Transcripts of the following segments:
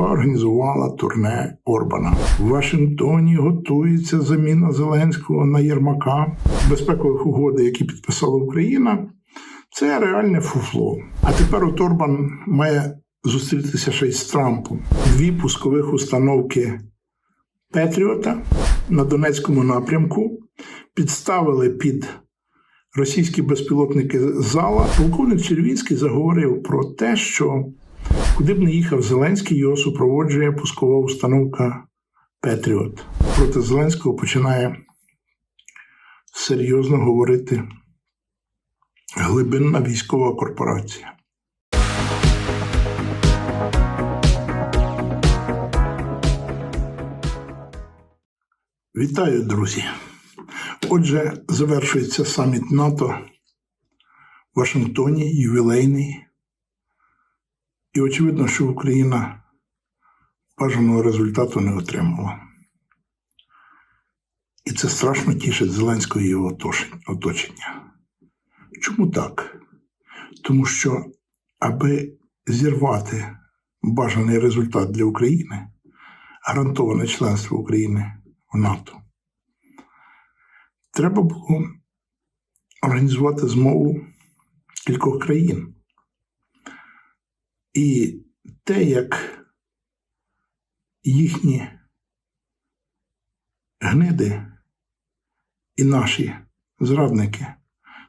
Москва організувала турне Орбана. В Вашингтоні готується заміна Зеленського на Єрмака. Безпекових угоди, які підписала Україна, це реальне фуфло. А тепер от Орбан має зустрітися ще й з Трампом. Дві пускових установки Петріота на Донецькому напрямку підставили під російські безпілотники зала. Полковник Червінський заговорив про те, що куди б не їхав Зеленський, його супроводжує пускова установка Петріот. Проти Зеленського починає серйозно говорити глибинна військова корпорація. Вітаю, друзі! Отже, завершується саміт НАТО в Вашингтоні, ювілейний. І очевидно, що Україна бажаного результату не отримала. І це страшно тішить Зеленського і його оточення. Чому так? Тому що, аби зірвати бажаний результат для України, гарантоване членство України в НАТО, треба було організувати змову кількох країн. І те, як їхні гниди і наші зрадники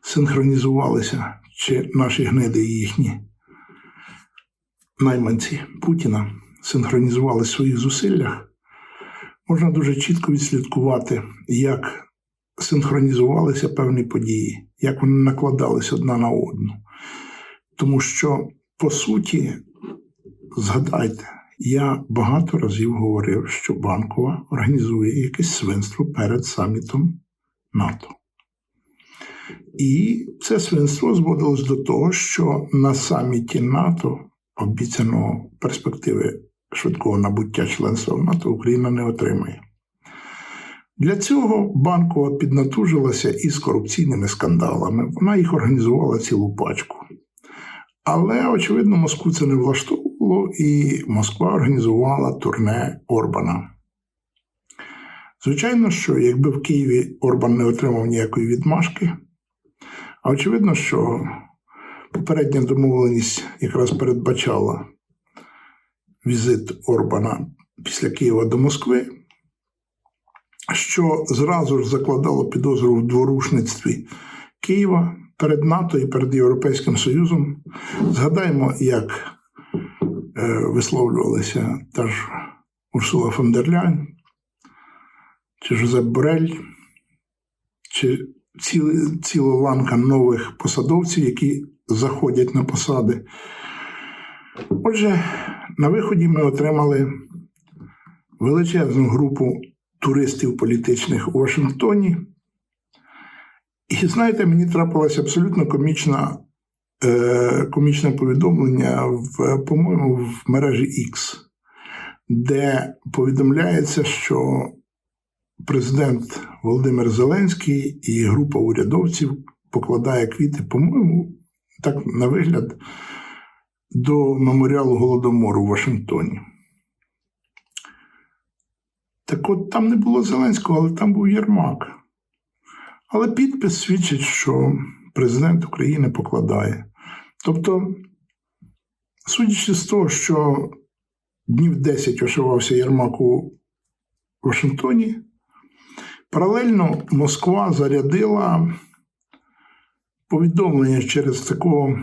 синхронізувалися, чи наші гниди і їхні найманці Путіна синхронізували в своїх зусиллях, можна дуже чітко відслідкувати, як синхронізувалися певні події, як вони накладались одна на одну. Тому що, по суті, згадайте, я багато разів говорив, що Банкова організує якесь свинство перед самітом НАТО. І це свинство зводилось до того, що на саміті НАТО обіцяного перспективи швидкого набуття членства в НАТО Україна не отримає. Для цього банкова піднатужилася із корупційними скандалами. Вона їх організувала цілу пачку. Але, очевидно, Москву це не влаштовувало, і Москва організувала турне Орбана. Звичайно, що якби в Києві Орбан не отримав ніякої відмашки, а очевидно, що попередня домовленість якраз передбачала візит Орбана після Києва до Москви, що зразу ж закладало підозру в дворушництві Києва перед НАТО і перед Європейським Союзом. Згадаємо, як е, висловлювалися та ж Урсула фон дер Ляйн, чи Жозеп Борель, чи ціла, ланка нових посадовців, які заходять на посади. Отже, на виході ми отримали величезну групу туристів політичних у Вашингтоні. І знаєте, мені трапилось абсолютно комічна, е, комічне повідомлення в, по-моєму, в мережі X, де повідомляється, що президент Володимир Зеленський і група урядовців покладає квіти, по-моєму, так на вигляд, до меморіалу Голодомору в Вашингтоні. Так от там не було Зеленського, але там був Єрмак. Але підпис свідчить, що президент України покладає. Тобто, судячи з того, що днів 10 ошивався Єрмак у Вашингтоні, паралельно Москва зарядила повідомлення через такого,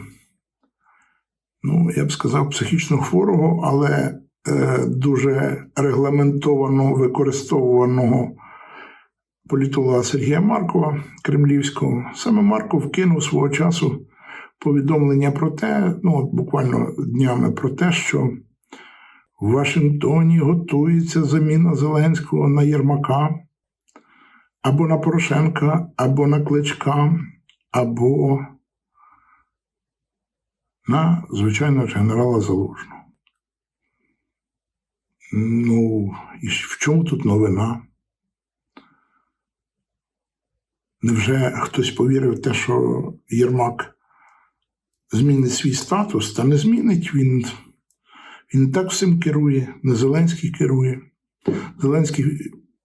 ну, я б сказав, психічно хворого, але е, дуже регламентовано використовуваного політолога Сергія Маркова Кремлівського. Саме Марков кинув свого часу повідомлення про те, ну от буквально днями про те, що в Вашингтоні готується заміна Зеленського на Єрмака, або на Порошенка, або на Кличка, або на звичайного генерала Залужного. Ну, і в чому тут новина? Невже хтось повірив в те, що Єрмак змінить свій статус, та не змінить він. Він так всім керує, не Зеленський керує. Зеленський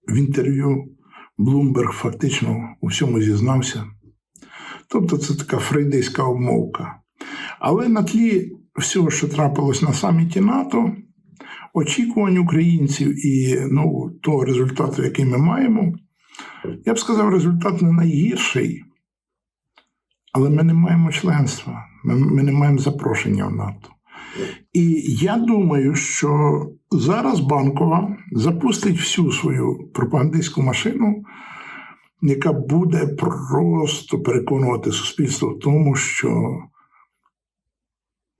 в інтерв'ю Блумберг фактично у всьому зізнався. Тобто це така фрейдейська обмовка. Але на тлі всього, що трапилось на саміті НАТО, очікувань українців і ну, того результату, який ми маємо, я б сказав, результат не найгірший, але ми не маємо членства, ми, ми не маємо запрошення в НАТО. І я думаю, що зараз банкова запустить всю свою пропагандистську машину, яка буде просто переконувати суспільство в тому, що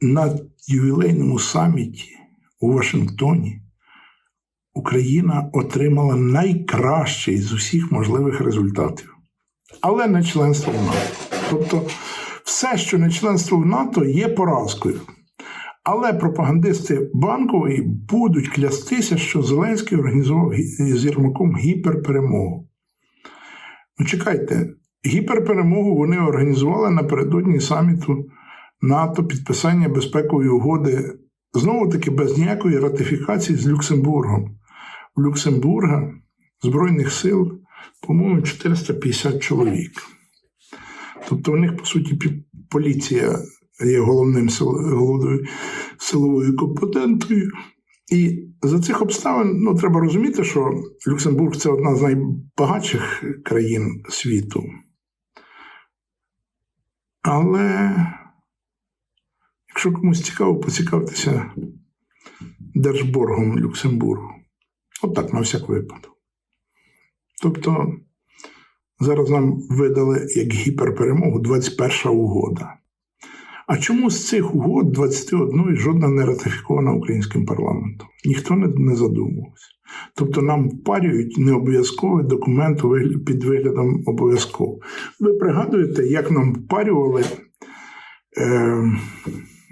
на ювілейному саміті у Вашингтоні Україна отримала найкращий з усіх можливих результатів, але не членство в НАТО. Тобто, все, що не членство в НАТО, є поразкою. Але пропагандисти банкової будуть клястися, що Зеленський організував з Єрмаком гіперперемогу. Ну, чекайте, гіперперемогу вони організували напередодні саміту НАТО підписання безпекової угоди, знову таки без ніякої ратифікації з Люксембургом. Люксембурга Збройних сил, по-моєму, 450 чоловік. Тобто у них, по суті, поліція є головним головною силовою компонентою. І за цих обставин ну, треба розуміти, що Люксембург це одна з найбагатших країн світу. Але якщо комусь цікаво, поцікавтеся Держборгом Люксембургу. От так, на всяк випадок. Тобто зараз нам видали як гіперперемогу 21 угода. А чому з цих угод 21 жодна не ратифікована українським парламентом? Ніхто не, задумувався. Тобто нам впарюють необов'язковий документ під виглядом обов'язково. Ви пригадуєте, як нам впарювали е,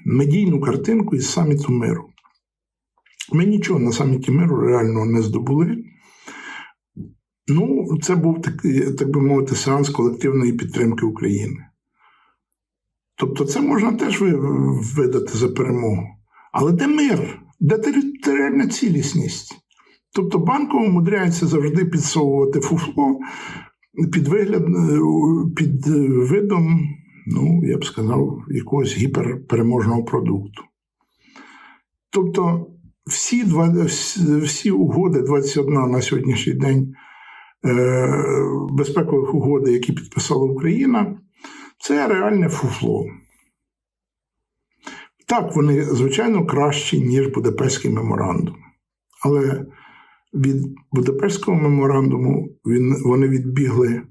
медійну картинку із саміту миру? Ми нічого на саміті миру реально не здобули. Ну, це був такий, так би мовити, сеанс колективної підтримки України. Тобто, це можна теж видати за перемогу. Але де мир? Де територіальна цілісність? Тобто банкова умудряється завжди підсовувати фуфло під вигляд, е, під е, видом, ну, я б сказав, якогось гіперпереможного продукту. Тобто, всі, всі, угоди 21 на сьогоднішній день е, безпекових угод, які підписала Україна, це реальне фуфло. Так, вони, звичайно, кращі, ніж Будапештський меморандум. Але від Будапештського меморандуму він, вони відбігли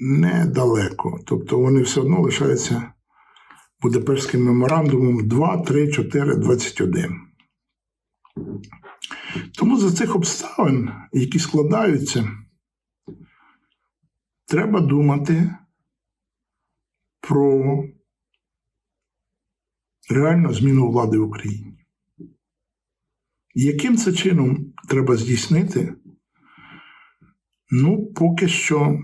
недалеко. Тобто вони все одно лишаються Будапештським меморандумом 2, 3, 4, 21. Тому за цих обставин, які складаються, треба думати про реальну зміну влади в Україні. Яким це чином треба здійснити? Ну, поки що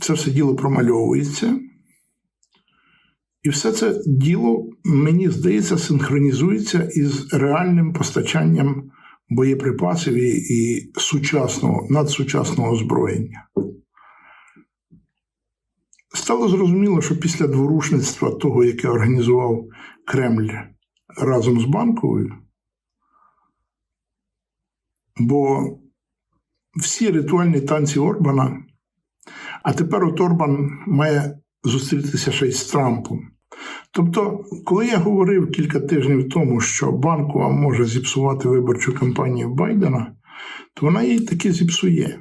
це все діло промальовується. І все це діло, мені здається, синхронізується із реальним постачанням боєприпасів і, сучасного, надсучасного озброєння. Стало зрозуміло, що після дворушництва того, яке організував Кремль разом з банковою, бо всі ритуальні танці Орбана, а тепер от Орбан має зустрітися ще й з Трампом. Тобто, коли я говорив кілька тижнів тому, що банкова може зіпсувати виборчу кампанію Байдена, то вона її таки зіпсує.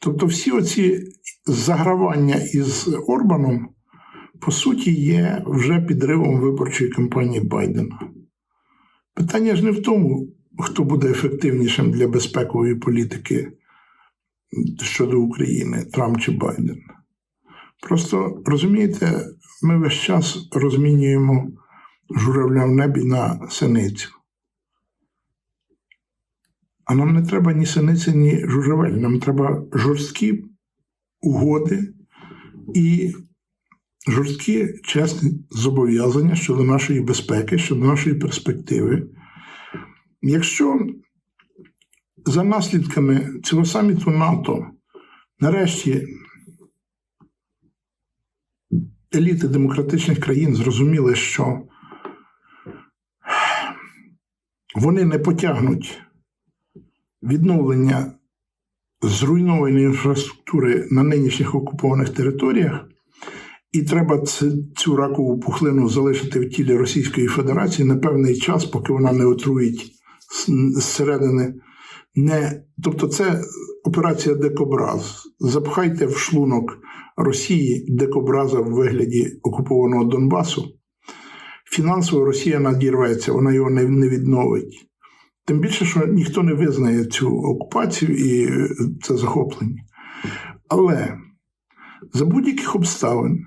Тобто, всі оці загравання із Орбаном, по суті, є вже підривом виборчої кампанії Байдена. Питання ж не в тому, хто буде ефективнішим для безпекової політики щодо України, Трамп чи Байден. Просто розумієте, ми весь час розмінюємо журавля в небі на синицю. А нам не треба ні синиці, ні журавель. Нам треба жорсткі угоди і жорсткі, чесні зобов'язання щодо нашої безпеки, щодо нашої перспективи. Якщо за наслідками цього саміту НАТО нарешті еліти демократичних країн зрозуміли, що вони не потягнуть відновлення зруйнованої інфраструктури на нинішніх окупованих територіях, і треба цю ракову пухлину залишити в тілі Російської Федерації на певний час, поки вона не отруїть зсередини. Не, Тобто, це операція Декобраз. Запхайте в шлунок Росії декобраза в вигляді окупованого Донбасу. Фінансово Росія надірветься, вона його не, відновить. Тим більше, що ніхто не визнає цю окупацію і це захоплення. Але за будь-яких обставин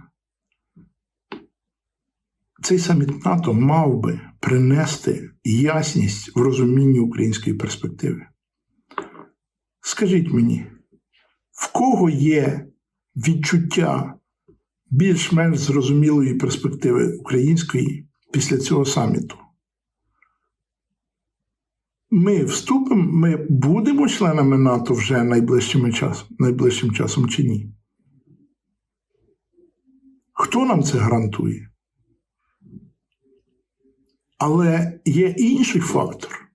цей саміт НАТО мав би принести ясність в розумінні української перспективи. Скажіть мені, в кого є відчуття більш-менш зрозумілої перспективи української після цього саміту? Ми вступимо, ми будемо членами НАТО вже найближчим часом, найближчим часом чи ні? Хто нам це гарантує? Але є інший фактор.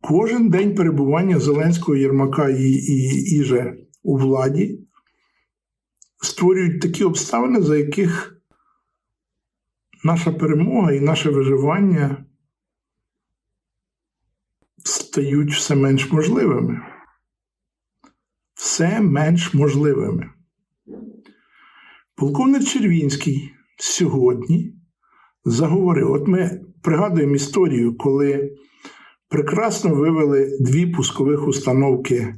Кожен день перебування Зеленського Єрмака і, і Іже у владі створюють такі обставини, за яких наша перемога і наше виживання стають все менш можливими. Все менш можливими. Полковник Червінський сьогодні заговорив: от ми пригадуємо історію, коли прекрасно вивели дві пускових установки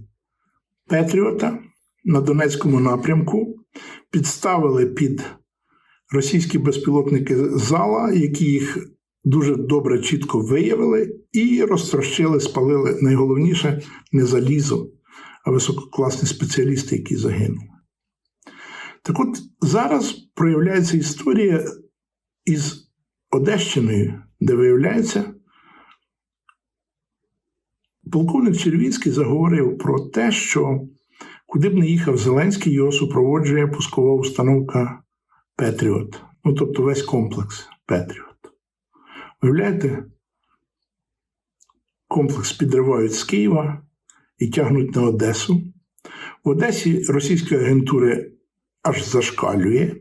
Петріота на Донецькому напрямку, підставили під російські безпілотники зала, які їх дуже добре, чітко виявили і розтрощили, спалили. Найголовніше не залізо, а висококласні спеціалісти, які загинули. Так от зараз проявляється історія із Одещиною, де виявляється, полковник Червінський заговорив про те, що куди б не їхав Зеленський, його супроводжує пускова установка Петріот. Ну, тобто весь комплекс Петріот. Уявляєте, комплекс підривають з Києва і тягнуть на Одесу. В Одесі російські агентури аж зашкалює.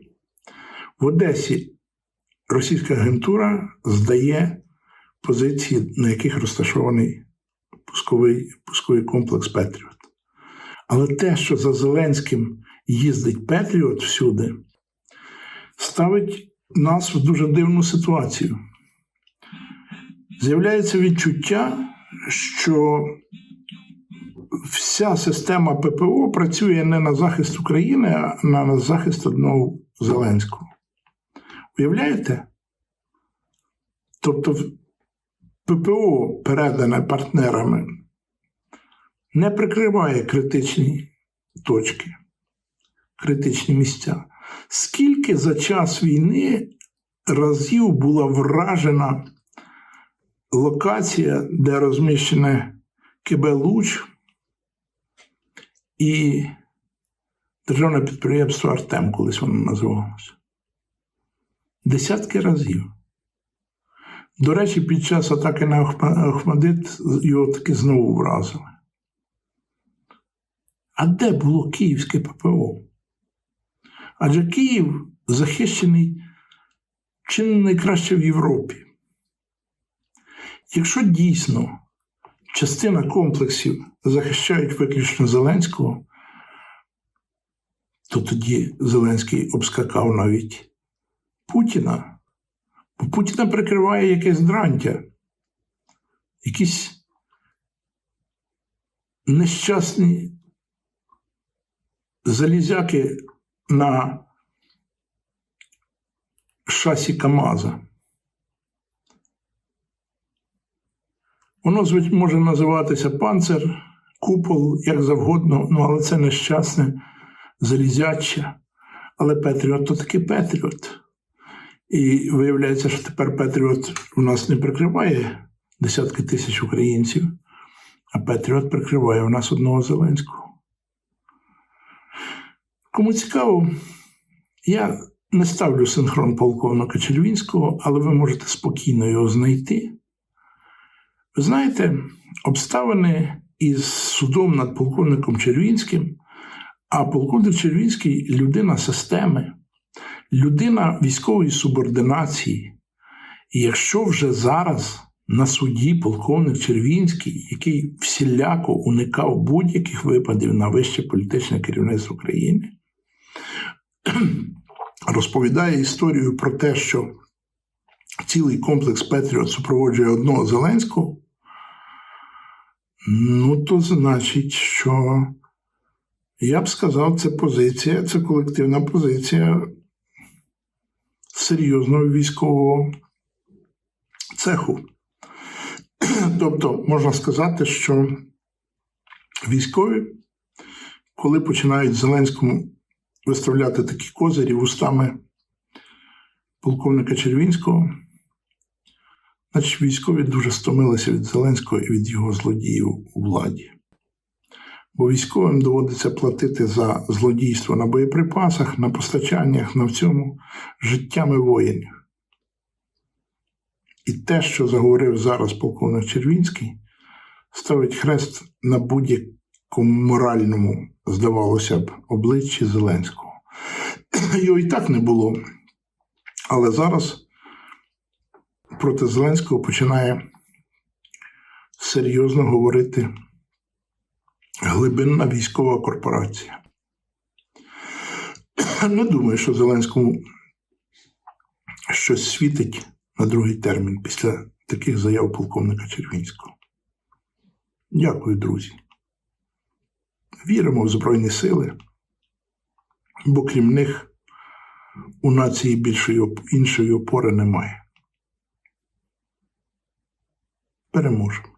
В Одесі російська агентура здає позиції, на яких розташований пусковий, пусковий комплекс Петріот. Але те, що за Зеленським їздить Петріот всюди, ставить нас в дуже дивну ситуацію. З'являється відчуття, що вся система ППО працює не на захист України, а на захист одного Зеленського. Уявляєте? Тобто ППО, передане партнерами, не прикриває критичні точки, критичні місця. Скільки за час війни разів була вражена локація, де розміщене КБ Луч і державне підприємство Артем, колись воно називалося. Десятки разів. До речі, під час атаки на Ахмадит його таки знову вразили. А де було Київське ППО? Адже Київ захищений чи не найкраще в Європі. Якщо дійсно частина комплексів захищають виключно Зеленського, то тоді Зеленський обскакав навіть Путіна. Путіна прикриває якесь дрантя, якісь нещасні залізяки на шасі Камаза. Воно може називатися панцир, купол, як завгодно, ну але це нещасне залізяче. Але Петріот то таки Петріот. І виявляється, що тепер Петріот у нас не прикриває десятки тисяч українців, а Петріот прикриває у нас одного Зеленського. Кому цікаво, я не ставлю синхрон полковника Червінського, але ви можете спокійно його знайти. Ви знаєте, обставини із судом над полковником Червінським, а полковник Червінський людина системи, людина військової субординації. Якщо вже зараз на суді полковник Червінський, який всіляко уникав будь-яких випадів на вище політичне керівництво країни, розповідає історію про те, що цілий комплекс Петріот супроводжує одного Зеленського, ну то значить, що я б сказав, це позиція, це колективна позиція серйозного військового цеху. Тобто можна сказати, що військові, коли починають Зеленському виставляти такі козирі вустами полковника Червінського, значить військові дуже стомилися від Зеленського і від його злодіїв у владі. Бо військовим доводиться платити за злодійство на боєприпасах, на постачаннях, на всьому життями воїнів. І те, що заговорив зараз полковник Червінський, ставить хрест на будь-якому моральному, здавалося б, обличчі Зеленського. Його і так не було. Але зараз проти Зеленського починає серйозно говорити глибинна військова корпорація. Не думаю, що Зеленському щось світить на другий термін після таких заяв полковника Червінського. Дякую, друзі. Віримо в Збройні Сили, бо крім них у нації більшої іншої опори немає. Переможемо.